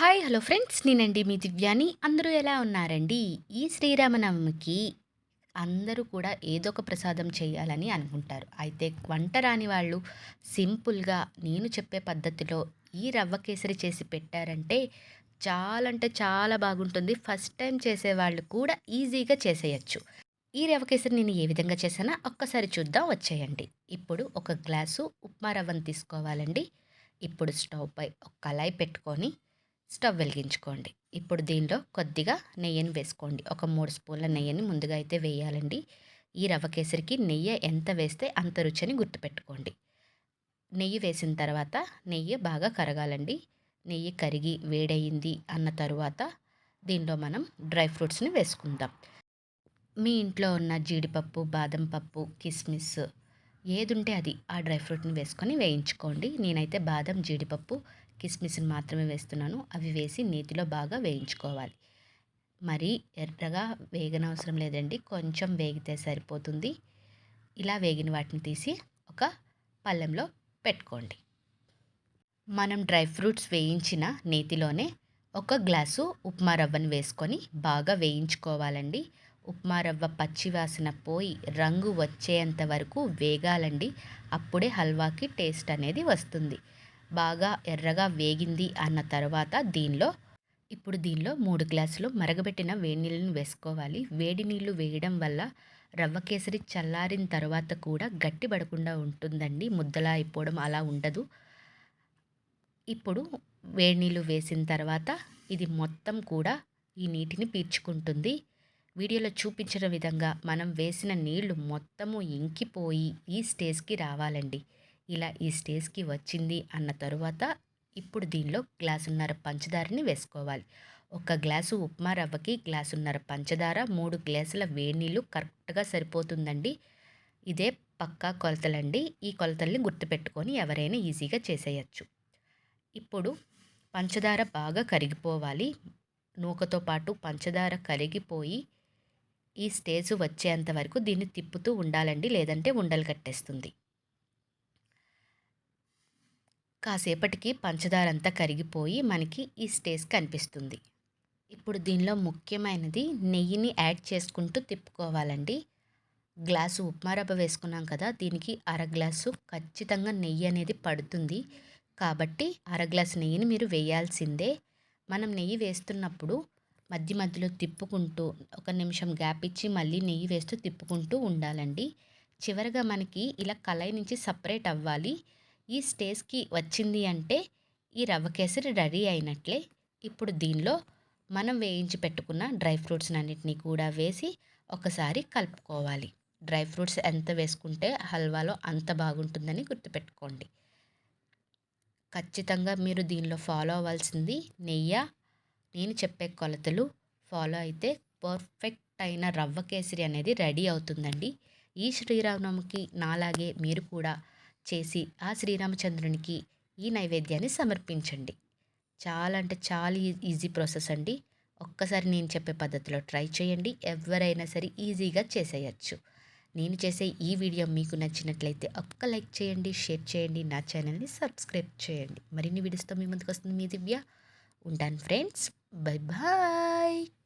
Hi hello friends. నేనండి మీ దివ్యాని. అందరూ ఎలా ఉన్నారండి? ఈ శ్రీరామనవమికి అందరూ కూడా ఏదో ఒక ప్రసాదం చేయాలని అనుకుంటారు. అయితే వంట రాని వాళ్ళు సింపుల్గా నేను చెప్పే పద్ధతిలో ఈ రవ్వ కేసరి చేసి పెట్టారంటే చాలా అంటే చాలా బాగుంటుంది. ఫస్ట్ టైం చేసేవాళ్ళు కూడా ఈజీగా చేసేయచ్చు. ఈ రవ్వ కేసరి నేను ఏ విధంగా చేసానో ఒక్కసారి చూద్దాం వచ్చేయండి. ఇప్పుడు ఒక గ్లాసు ఉప్మా రవ్వను తీసుకోవాలండి. ఇప్పుడు స్టవ్ పై ఒక కళాయి పెట్టుకొని స్టవ్ వెలిగించుకోండి. ఇప్పుడు దీనిలో కొద్దిగా నెయ్యిని వేసుకోండి. ఒక మూడు స్పూన్ల నెయ్యిని ముందుగా అయితే వేయాలండి. ఈ రవ్వ కేసరికి నెయ్యి ఎంత వేస్తే అంత రుచిని గుర్తుపెట్టుకోండి. నెయ్యి వేసిన తర్వాత నెయ్యి బాగా కరగాలండి. నెయ్యి కరిగి వేడయింది అన్న తరువాత దీనిలో మనం డ్రై ఫ్రూట్స్ని వేసుకుందాం. మీ ఇంట్లో ఉన్న జీడిపప్పు బాదం పప్పు కిస్మిస్ ఏది ఉంటే అది ఆ డ్రై ఫ్రూట్ని వేసుకొని వేయించుకోండి. నేనైతే బాదం జీడిపప్పు కిస్మిస్ని మాత్రమే వేస్తున్నాను. అవి వేసి నీటిలో బాగా వేయించుకోవాలి. మరి ఎర్రగా వేగనవసరం లేదండి. కొంచెం వేగితే సరిపోతుంది. ఇలా వేగిన వాటిని తీసి ఒక పళ్ళెంలో పెట్టుకోండి. మనం డ్రై ఫ్రూట్స్ వేయించిన నేతిలోనే ఒక గ్లాసు ఉప్మా రవ్వను వేసుకొని బాగా వేయించుకోవాలండి. ఉప్మా రవ్వ పచ్చివాసన పోయి రంగు వచ్చేంత వరకు వేగాలండి. అప్పుడే హల్వాకి టేస్ట్ అనేది వస్తుంది. బాగా ఎర్రగా వేగింది అన్న తర్వాత దీనిలో ఇప్పుడు దీనిలో మూడు గ్లాసులు మరగబెట్టిన వేడి నీళ్ళని వేసుకోవాలి. వేడి నీళ్ళు వేయడం వల్ల రవ్వ కేసరి చల్లారిన తర్వాత కూడా గట్టిపడకుండా ఉంటుందండి. ముద్దలా అయిపోవడం అలా ఉండదు. ఇప్పుడు వేడి నీళ్ళు వేసిన తర్వాత ఇది మొత్తం కూడా ఈ నీటిని పీల్చుకుంటుంది. వీడియోలో చూపించిన విధంగా మనం వేసిన నీళ్ళు మొత్తము ఇంకిపోయి ఈ స్టేజ్కి రావాలండి. ఇలా ఈ స్టేజ్కి వచ్చింది అన్న తరువాత ఇప్పుడు దీనిలో గ్లాసున్నర పంచదారని వేసుకోవాలి. ఒక గ్లాసు ఉప్మా రవ్వకి గ్లాసున్నర పంచదార మూడు గ్లాసుల వేడి నీళ్ళు కరెక్ట్గా సరిపోతుందండి. ఇదే పక్కా కొలతలండి. ఈ కొలతల్ని గుర్తుపెట్టుకొని ఎవరైనా ఈజీగా చేసేయచ్చు. ఇప్పుడు పంచదార బాగా కరిగిపోవాలి. నూకతో పాటు పంచదార కరిగిపోయి ఈ స్టేజ్ వచ్చేంత వరకు దీన్ని తిప్పుతూ ఉండాలండి. లేదంటే ఉండలు కట్టేస్తుంది. కాసేపటికి పంచదారంతా కరిగిపోయి మనకి ఈ స్టేజ్ కనిపిస్తుంది. ఇప్పుడు దీనిలో ముఖ్యమైనది నెయ్యిని యాడ్ చేసుకుంటూ తిప్పుకోవాలండి. గ్లాసు ఉప్మా రవ్వ వేసుకున్నాం కదా దీనికి అర గ్లాసు ఖచ్చితంగా నెయ్యి అనేది పడుతుంది. కాబట్టి అర గ్లాసు నెయ్యిని మీరు వేయాల్సిందే. మనం నెయ్యి వేస్తున్నప్పుడు మధ్య మధ్యలో తిప్పుకుంటూ ఒక నిమిషం గ్యాప్ ఇచ్చి మళ్ళీ నెయ్యి వేస్తూ తిప్పుకుంటూ ఉండాలండి. చివరగా మనకి ఇలా కళాయి నుంచి సపరేట్ అవ్వాలి. ఈ స్టేజ్కి వచ్చింది అంటే ఈ రవ్వ కేసరి రెడీ అయినట్లే. ఇప్పుడు దీనిలో మనం వేయించి పెట్టుకున్న డ్రై ఫ్రూట్స్ అన్నిటినీ కూడా వేసి ఒకసారి కలుపుకోవాలి. డ్రై ఫ్రూట్స్ ఎంత వేసుకుంటే హల్వాలో అంత బాగుంటుందని గుర్తుపెట్టుకోండి. ఖచ్చితంగా మీరు దీనిలో ఫాలో అవ్వాల్సింది నెయ్యి. నేను చెప్పే కొలతలు ఫాలో అయితే పర్ఫెక్ట్ అయిన రవ్వ కేసరి అనేది రెడీ అవుతుందండి. ఈ శ్రీరామనవమికి నాలాగే మీరు కూడా చేసి ఆ శ్రీరామచంద్రునికి ఈ నైవేద్యాన్ని సమర్పించండి. చాలా అంటే చాలా ఈజీ ప్రాసెస్ అండి. ఒక్కసారి నేను చెప్పే పద్ధతిలో ట్రై చేయండి. ఎవరైనా సరే ఈజీగా చేసేయచ్చు. నేను చేసే ఈ వీడియో మీకు నచ్చినట్లయితే ఒక్క లైక్ చేయండి షేర్ చేయండి నా ఛానల్ని సబ్స్క్రైబ్ చేయండి. మరిన్ని వీడియోస్తో మీ ముందుకు వస్తుంది మీ దివ్య. ఉంటాను ఫ్రెండ్స్. Bye bye.